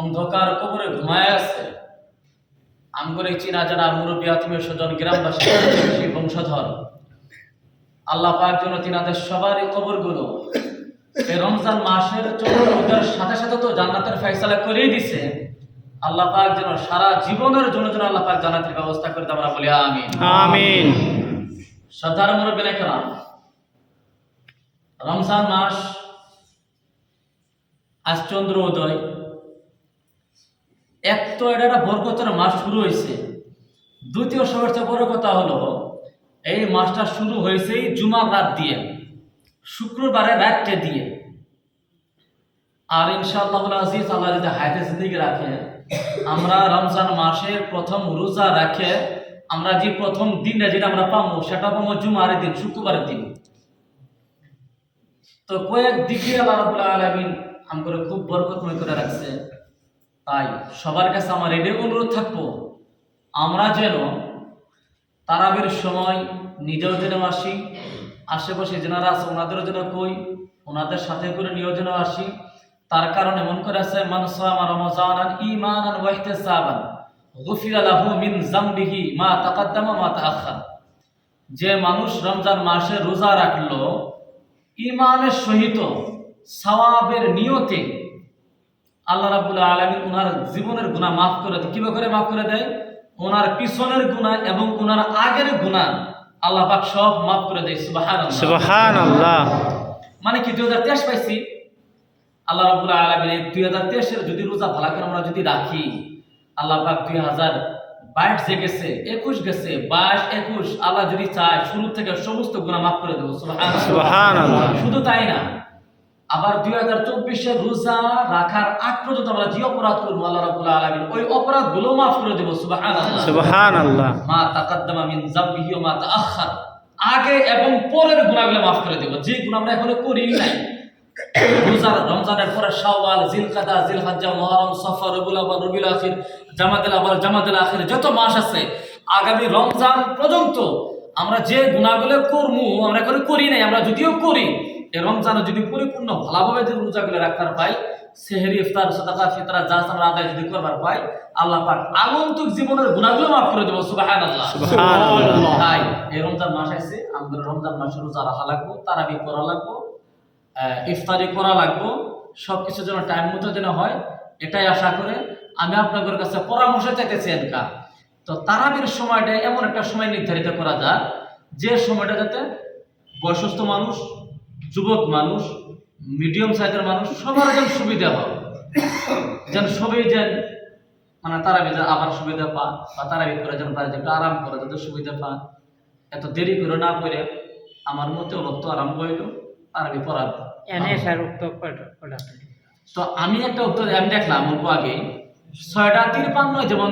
অন্ধকার কবরে ঘুমায় আছে। আমগরে চিনা জানা মুরব্বী আত্মীয় স্বজন গ্রামবাসী বংশধর। আল্লাহ পাক যেন তিনাদের সবারই কবরগুলো এই রমজান মাসের চন্দ্রের সাথে সাথে তো জান্নাতের ফয়সালা করেই দিছে। আল্লাহ পাক যেন সারা জীবনের জন্য যেন আল্লাহ পাক জান্নাতের ব্যবস্থা করে দেয় আমরা বলি আমিন। আমিন। শ্রদ্ধার মুরব্বী কেরাম রমজান মাস আজ চন্দ্র উদয়। এক তো এটা একটা বরকতের মাস শুরু হয়েছে। দ্বিতীয় সবচেয়ে বড় কথা হলো, এই মাসটা শুরু হয়েছে জুমার রাত দিয়ে, শুক্রবারে রাতটা দিয়ে। আর ইনশাআল্লাহ আজিজ, আল্লাহ যদি রাখে, আমরা রমজান মাসের প্রথম রোজা রাখে, আমরা যে প্রথম দিনটা যেটা আমরা পাবো, সেটা পাবো জুমারের দিন, শুক্রবারের দিন। তো কয়েক দিকে আল্লাহ আলামিন আমগরে খুব বরকতময় করে রাখছে। তাই সবার কাছে আমার এটাই অনুরোধ থাকব, আমরা যেন তারাবির সময় নিজেও যেন আসি, আশেপাশে যেনারা আছে ওনাদেরও যেন কই, ওনাদের সাথে করে নিয়েও যেন আসি। তার কারণে মন করে আছে মানসামা রমজানান ঈমানান ওয়া ইহতিসাবান, গুফিরা লাহু মিন জামবিহি মা তাকাদ্দামা মা তাআখার যে মানুষ রমজান মাসে রোজা রাখল ইমানের সহিত সওয়াবের নিয়তে আল্লাহ রাব্বুল আলামিন ওনার জীবনের গুনাহ মাফ করে দেয়। কীভাবে করে মাফ করে দেয়? ওনার পিছনের গুনাহ এবং ওনার আগের গুনাহ আল্লাহ পাক সব মাফ করে দেয় সুবহানাল্লাহ। সুবহানাল্লাহ। মানে কি দুই হাজার তেইশ পাইছি? আল্লাহ রাবুল আলমিন দুই হাজার তেইশের যদি রোজা ভালো করে আমরা যদি রাখি আল্লাহ পাক দুই হাজার বাইশ যে গেছে একুশ গেছে বাইশ একুশ আল্লাহ যদি চায় শুরু থেকে সমস্ত গুণা মাফ করে দেবো। শুধু তাই না আবার দুই হাজার চব্বিশে রোজা রাখার আগ পর্যন্ত আমরা যে অপরাধ করব আল্লাহ রাবুল আলমিন ওই অপরাধগুলো মাফ করে দেবো সুবাহ সুবহানাল্লাহ। মা তাকাদ্দামা মিন জামবিহি ওয়া মা তাআখার। আগে এবং পরের গুনাহগুলো মাফ করে দেব যে গুনাহ আমরা এখনও করি নাই। রোজার রমজানের পরে শাওয়াল জিলকাদা জিলহজ্জা মুহররম সফর রবিউল আউয়াল রবিউল আখির জামাতুল আউয়াল জামাতুল আখির যত মাস আছে আগামী রমজান পর্যন্ত আমরা যে গুনাহগুলো করমু আমরা এখনও করি নাই আমরা যদিও করি এই রমজানে যদি পরিপূর্ণ ভালোভাবে যদি রোজাগুলো রাখতে পাই সেহরি ইফতার সাদাকা ফিতরা যা আমরা আদায় যদি করবার পাই আল্লাহ পাক আগন্তুক জীবনের গুনাহগুলো মাফ করে দেবো সুবহানাল্লাহ সুবহানাল্লাহ। তাই এই রমজান মাস আছে আমাদের রমজান মাসে রোজা রাখা লাগবো তারাবি করা লাগবো ইফতারি করা লাগবো সবকিছু যেন টাইম মতো যেন হয় এটাই আশা করে আমি আপনাদের কাছে পরামর্শ চাইতেছি এনকা তো তারাবির সময়টা এমন একটা সময় নির্ধারিত করা যায় যে সময়টা যাতে বয়সস্থ মানুষ যুবক মানুষ মিডিয়াম সাইজের মানুষ সবার যেন সুবিধা হয়। যেন সবাই যেন মানে তারাবি যেন আবার সুবিধা পান বা তারাবি করে যেন যে একটু আরাম করে যাতে সুবিধা পান এত দেরি করে না করে আমার মতে রক্ত আরাম হইল তারাবি পড়াবো এনে উত্তর তো আমি একটা উত্তর আমি দেখলাম অল্প আগে ছয়টা তিরপান্ন যেমন